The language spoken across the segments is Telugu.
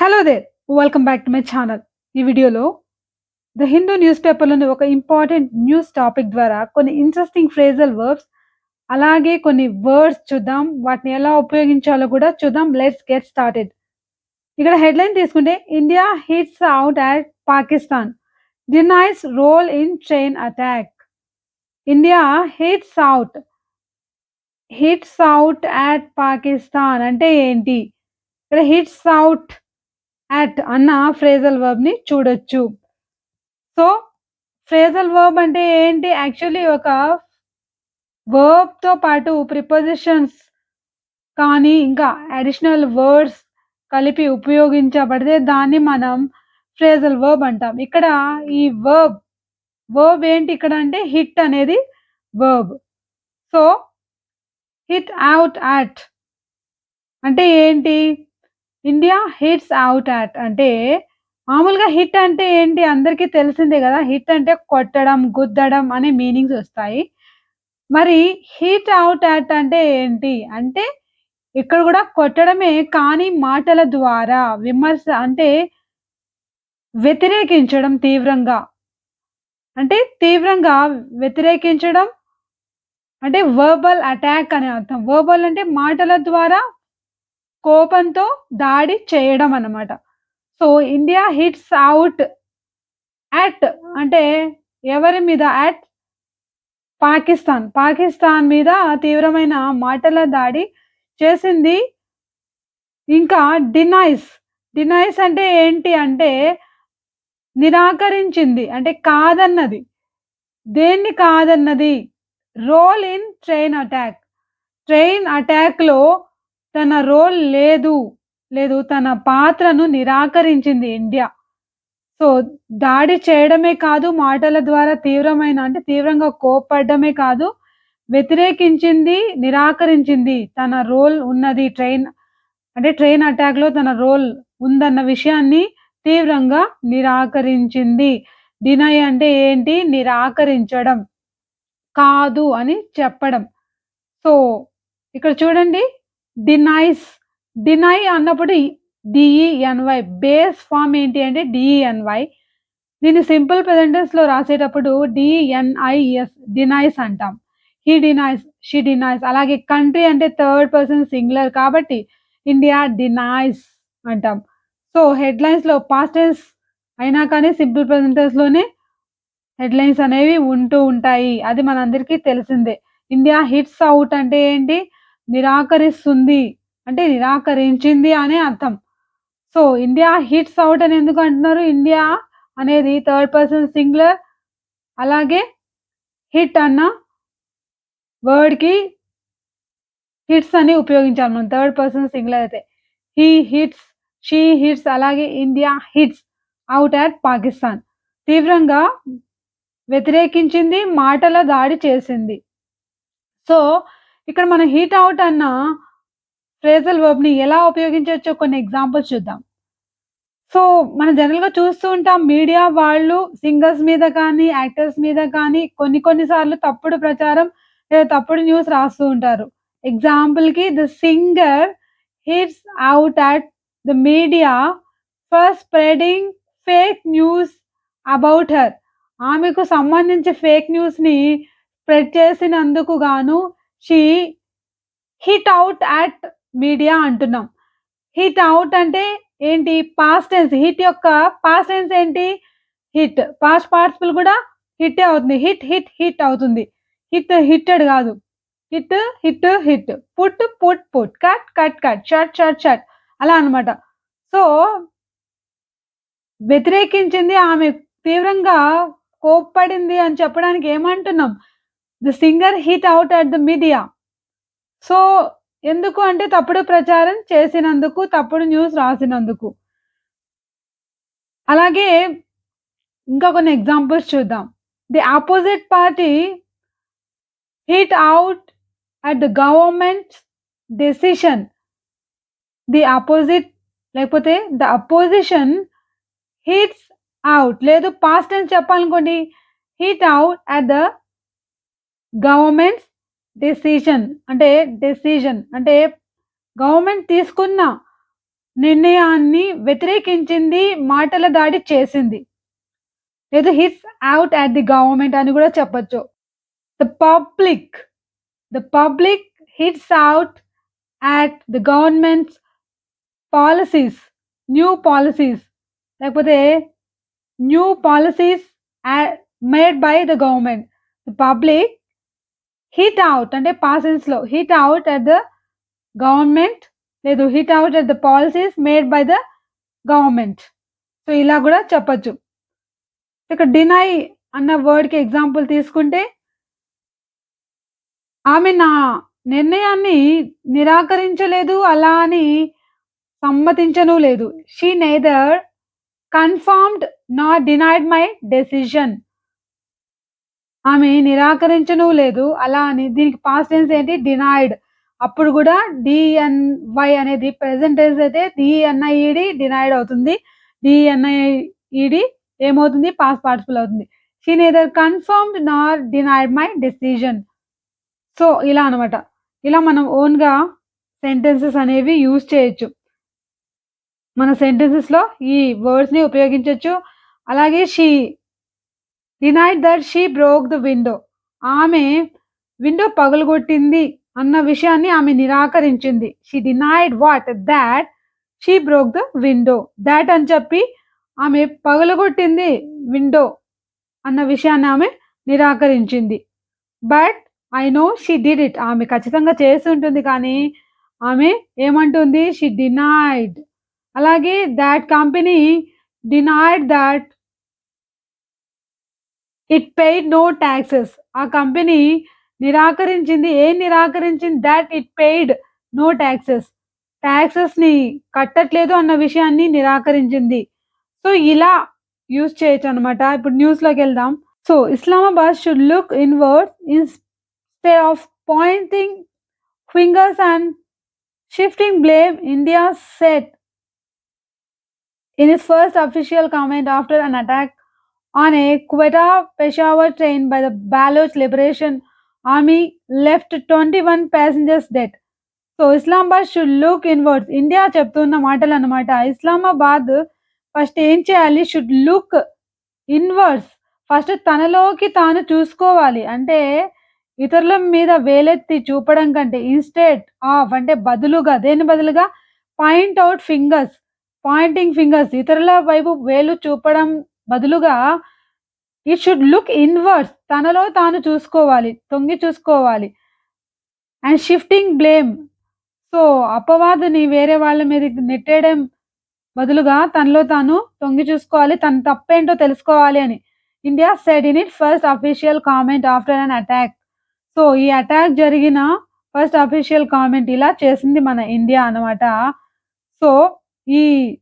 Hello there welcome back to my channel ఈ వీడియోలో ద హిందూ న్యూస్ పేపర్లోని ఒక ఇంపార్టెంట్ న్యూస్ టాపిక్ ద్వారా కొన్ని ఇంట్రెస్టింగ్ ఫ్రేజల్ వర్బ్స్ అలాగే కొన్ని వర్డ్స్ చూద్దాం. వాటిని ఎలా ఉపయోగించాలో కూడా చూద్దాం. లెట్స్ గెట్ స్టార్టెడ్ ఇక్కడ హెడ్లైన్ తీసుకుంటే India hits out at Pakistan denies role in train attack India hits out hits out at Pakistan అంటే ఏంటి? ఇక్కడ హిట్స్ అవుట్ అట్ అన్న ఫ్రేజల్ వర్బ్ని చూడొచ్చు. సో ఫ్రేజల్ వర్బ్ అంటే ఏంటి? యాక్చువల్లీ ఒక వర్బ్తో పాటు ప్రిపోజిషన్స్ కానీ ఇంకా అడిషనల్ వర్డ్స్ కలిపి ఉపయోగించబడితే దాన్ని మనం ఫ్రేజల్ వర్బ్ అంటాం. ఇక్కడ ఈ వర్బ్ వర్బ్ ఏంటి ఇక్కడ అంటే హిట్ అనేది verb so hit out at అంటే ఏంటి? ఇండియా హిట్స్ అవుట్ అట్ అంటే మామూలుగా హిట్ అంటే ఏంటి? అందరికీ తెలిసిందే కదా. హిట్ అంటే కొట్టడం గుద్దడం అనే మీనింగ్స్ వస్తాయి. మరి హిట్ అవుట్ అట్ అంటే ఏంటి? అంటే ఇక్కడ కూడా కొట్టడమే కానీ మాటల ద్వారా విమర్శ అంటే వ్యతిరేకించడం తీవ్రంగా. అంటే తీవ్రంగా వ్యతిరేకించడం అంటే వర్బల్ అటాక్ అనే అర్థం. వర్బల్ అంటే మాటల ద్వారా కోపంతో దాడి చేయడం అన్నమాట. So India hits out at అంటే ఎవరి మీద? యాట్ పాకిస్తాన్. పాకిస్తాన్ మీద తీవ్రమైన మాటల దాడి చేసింది. ఇంకా డినైస్ డినైస్ అంటే ఏంటి అంటే నిరాకరించింది. అంటే కాదన్నది. దేన్ని కాదన్నది? Role in train attack train అటాక్లో తన రోల్ లేదు. లేదు తన పాత్రను నిరాకరించింది ఇండియా. సో దాడి చేయడమే కాదు మాటల ద్వారా తీవ్రమైన అంటే తీవ్రంగా కోపడమే కాదు వ్యతిరేకించింది నిరాకరించింది తన రోల్ ఉన్నది ట్రైన్ అంటే ట్రైన్ అటాక్లో తన రోల్ ఉందన్న విషయాన్ని తీవ్రంగా నిరాకరించింది. డినై అంటే ఏంటి? నిరాకరించడం కాదు అని చెప్పడం. సో ఇక్కడ చూడండి డినైస్ డినై అన్నప్పుడు డిఈఎన్వై బేస్ ఫామ్ ఏంటి అంటే డిఈఎన్వై దీన్ని సింపుల్ ప్రెజెంటెన్స్లో రాసేటప్పుడు D N I S denies అంటాం. హీ డినైస్ షీ డినైస్ అలాగే కంట్రీ అంటే థర్డ్ పర్సన్ సింగులర్ కాబట్టి ఇండియా డినైస్ అంటాం. సో హెడ్లైన్స్లో పాస్టెన్స్ అయినా కానీ సింపుల్ ప్రెజెంటెన్స్లోనే హెడ్లైన్స్ అనేవి ఉంటూ ఉంటాయి. అది మనందరికీ తెలిసిందే. ఇండియా హిట్స్ అవుట్ అంటే ఏంటి? నిరాకరిస్తుంది. అంటే నిరాకరించింది అనే అర్థం. సో ఇండియా హిట్స్ అవుట్ అని ఎందుకు అంటున్నారు? ఇండియా అనేది థర్డ్ పర్సన్ సింగులర్ అలాగే హిట్ అన్న వర్డ్కి హిట్స్ అని ఉపయోగించాలి మనం థర్డ్ పర్సన్ సింగులర్ అయితే. హీ హిట్స్ షీ హిట్స్ అలాగే India hits out at Pakistan. తీవ్రంగా వ్యతిరేకించింది మాటల దాడి చేసింది. సో ఇక్కడ మనం హీట్ అవుట్ అన్న ఫ్రేజల్ వర్బ్ని ఎలా ఉపయోగించవచ్చో కొన్ని ఎగ్జాంపుల్స్ చూద్దాం. సో మనం జనరల్గా చూస్తూ ఉంటాం మీడియా వాళ్ళు సింగర్స్ మీద కానీ యాక్టర్స్ మీద కానీ కొన్ని కొన్నిసార్లు తప్పుడు ప్రచారం లేదా తప్పుడు న్యూస్ రాస్తూ ఉంటారు. ఎగ్జాంపుల్కి the singer hits out at the media for spreading fake news about her ఆమెకు సంబంధించి ఫేక్ న్యూస్ని స్ప్రెడ్ చేసినందుకు గాను she hit out at media అంటున్నాం. హిట్ అవుట్ అంటే ఏంటి? పాస్ట్ టెన్స్ హిట్ యొక్క పాస్ట్ టెన్స్ ఏంటి? హిట్. పాస్ట్ పార్టిసిపల్ కూడా హిట్ అవుతుంది. హిట్ హిట్ హిట్ అవుతుంది. హిట్ హిట్టెడ్ కాదు. Hit hit hit. Put put put. Cut cut cut. Shut shut shut అలా అనమాట సో వ్యతిరేకించింది ఆమె. తీవ్రంగా కోప్పడింది అని చెప్పడానికి ఏమంటున్నాం? The singer hit out at the media so ఎందుకు అంటే తప్పుడు ప్రచారం చేసినందుకు తప్పుడు న్యూస్ రాసినందుకు. అలాగే ఇంకా కొన్ని ఎగ్జాంపుల్స్ చూద్దాం. The opposite party hit out at the government decision the opposite లేకపోతే ద అపోజిషన్ హిట్స్ అవుట్ లేదు పాస్ట్ అని చెప్పాలనుకోండి. Hit out at the government's decision అంటే డెసిషన్ అంటే గవర్నమెంట్ తీసుకున్న నిర్ణయాన్ని వ్యతిరేకించింది, మాటల దాడి చేసింది. లేదు hits out at the government అని కూడా చెప్పచ్చు the public, the public hits out at the government's policies new policies లేకపోతే new policies made by the government. The public hit out అంటే పాసెన్స్లో hit hit at the government లేదు hit out at the policies made by the government. So, ఇలా కూడా చెప్పచ్చు ఇక్కడ డినై అన్న వర్డ్‌కి ఎగ్జాంపుల్ తీసుకుంటే ఆమె నా నిర్ణయాన్ని నిరాకరించలేదు. అలా అని సమ్మతించను లేదు. She neither confirmed not denied my decision. ఆమె నిరాకరించను లేదు. అలా అని దీనికి పాస్ట్ టెన్స్ ఏంటి డినైడ్. అప్పుడు కూడా డిఎన్వై అనేది ప్రెసెంట్ టెన్స్ అయితే డిఎన్ఐఈడి డినైడ్ అవుతుంది. డిఎన్ఐఈడి ఏమవుతుంది? పాస్ట్ పార్టిసిపుల్ అవుతుంది. She neither confirmed nor denied my decision so, ఇలా అన్నమాట. ఇలా మనం ఓన్‌గా సెంటెన్సెస్ అనేవి యూజ్ చేయొచ్చు. మన సెంటెన్సెస్‌లో ఈ వర్డ్స్‌ని ఉపయోగించొచ్చు. అలాగే she denied that she broke the window. ఆమె విండో పగలగొట్టింది అన్న విషయాన్ని ఆమె నిరాకరించింది. She denied what? That she broke the window. That అని చెప్పి ఆమె పగలగొట్టింది విండో అన్న విషయాన్ని ఆమె నిరాకరించింది. But I know she did it. ఆమె ఖచ్చితంగా చేసి ఉంటుంది కానీ ఆమె ఏమంటుంది? She denied. అలాగే that company denied that it paid no taxes. ఆ కంపెనీ నిరాకరించింది. ఏం నిరాకరించింది? That it paid no taxes. ట్యాక్సెస్ని కట్టట్లేదు అన్న విషయాన్ని నిరాకరించింది. సో, ఇలా యూజ్ చేయొచ్చనమాట. ఇప్పుడు న్యూస్‌లోకెళ్దాం. So, Islamabad should look inwards instead of pointing fingers and shifting blame India said in its first official comment after an attack on a Quetta Peshawar train by the Baloch Liberation Army left 21 passengers dead. So, Islamabad should look inwards. India చెప్తున్న మాటలు అనమాట ఇస్లామాబాద్ ఫస్ట్ ఏం చేయాలి? Should look inwards. ఫస్ట్ తనలోకి తాను చూసుకోవాలి. అంటే ఇతరుల మీద వేలెత్తి చూపడం కంటే ఇన్‌స్టెడ్ ఆఫ్ అంటే బదులుగా దేని బదులుగా? Point out fingers. Pointing fingers ఇతరుల వైపు వేలు చూపడం బదులుగా ఈ షుడ్ లుక్ ఇన్వర్స్ తనలో తాను చూసుకోవాలి. తొంగి చూసుకోవాలి. And shifting blame. సో, అపవాదిని వేరే వాళ్ళ మీద నెట్టేయడం బదులుగా తనలో తాను తొంగి చూసుకోవాలి. తన తప్పేంటో తెలుసుకోవాలి అని. India said in it first official comment after an attack. So, ఈ అటాక్ జరిగిన ఫస్ట్ అఫీషియల్ కామెంట్ ఇలా చేసింది మన ఇండియా అన్నమాట. సో, ఈ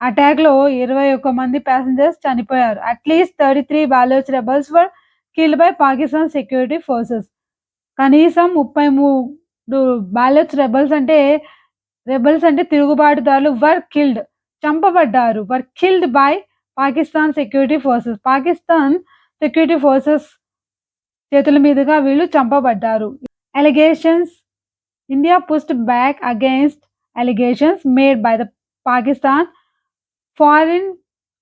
అటాక్‌లో 21 మంది ప్యాసింజర్స్ చనిపోయారు. At least 33 Baloch rebels were kill by Pakistan security forces. కనీసం 33 బాలోచ్ రెబల్స్ అంటే రెబెల్స్ అంటే తిరుగుబాటుదారులు were killed చంపబడ్డారు. Were killed by Pakistan security forces. Pakistan security forces చేతుల మీదుగా వీళ్ళు చంపబడ్డారు. Allegations India pushed back against allegations made by the Pakistan foreign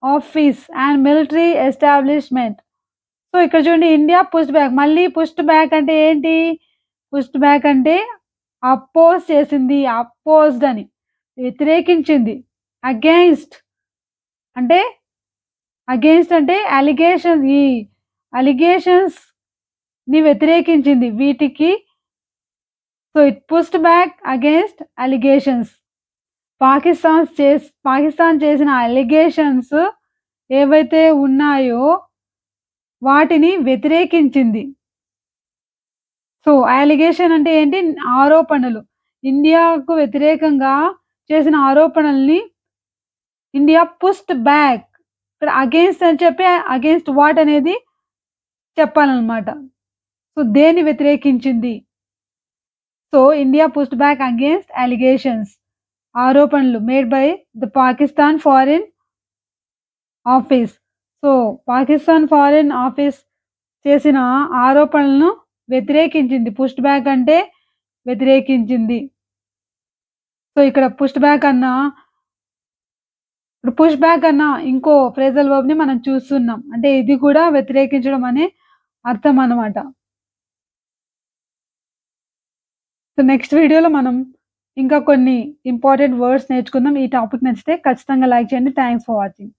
office and military establishment. So, ఇక్కడ చూడండి ఇండియా పుష్డ్ బ్యాక్. మళ్ళీ పుష్డ్ బ్యాక్ అంటే ఏంటి? పుష్డ్ బ్యాక్ అంటే అపోజ్ చేసింది. అపోజ్డ్ అని. వ్యతిరేకించింది. అగైన్స్ట్ అంటే అగైన్స్ట్ అంటే అలిగేషన్స్ ఈ అలిగేషన్స్‌ని వ్యతిరేకించింది. వీటికి so, it pushed back against allegations. Pakistan's చేస్ పాకిస్తాన్ చేసిన అలిగేషన్స్ ఏవైతే ఉన్నాయో వాటిని వ్యతిరేకించింది. సో, అలిగేషన్ అంటే ఏంటి? ఆరోపణలు. ఇండియాకు వ్యతిరేకంగా చేసిన ఆరోపణల్ని ఇండియా పుస్ట్ బ్యాక్. ఇక్కడ అగేన్స్ట్ అని చెప్పి అగైన్స్ట్ వాట్ అనేది చెప్పాలన్నమాట. సో, దేన్ని వ్యతిరేకించింది? So, India pushed back against allegations. ఆరోపణలు made by the Pakistan foreign office. So, Pakistan foreign office చేసిన ఆరోపణలను వ్యతిరేకించింది. పుష్ట్ బ్యాక్ అంటే వ్యతిరేకించింది. సో, ఇక్కడ పుష్ట్ బ్యాక్ అన్న ఇప్పుడు పుష్ బ్యాక్ అన్న ఇంకో ఫ్రేజల్ వర్బ్‌ని మనం చూస్తున్నాం. అంటే ఇది కూడా వ్యతిరేకించడం అనే అర్థం అన్నమాట. సో, నెక్స్ట్ వీడియోలో మనం ఇంకా కొన్ని ఇంపార్టెంట్ వర్డ్స్ నేర్చుకుందాం. ఈ టాపిక్ నచ్చితే ఖచ్చితంగా లైక్ చేయండి. Thanks for watching.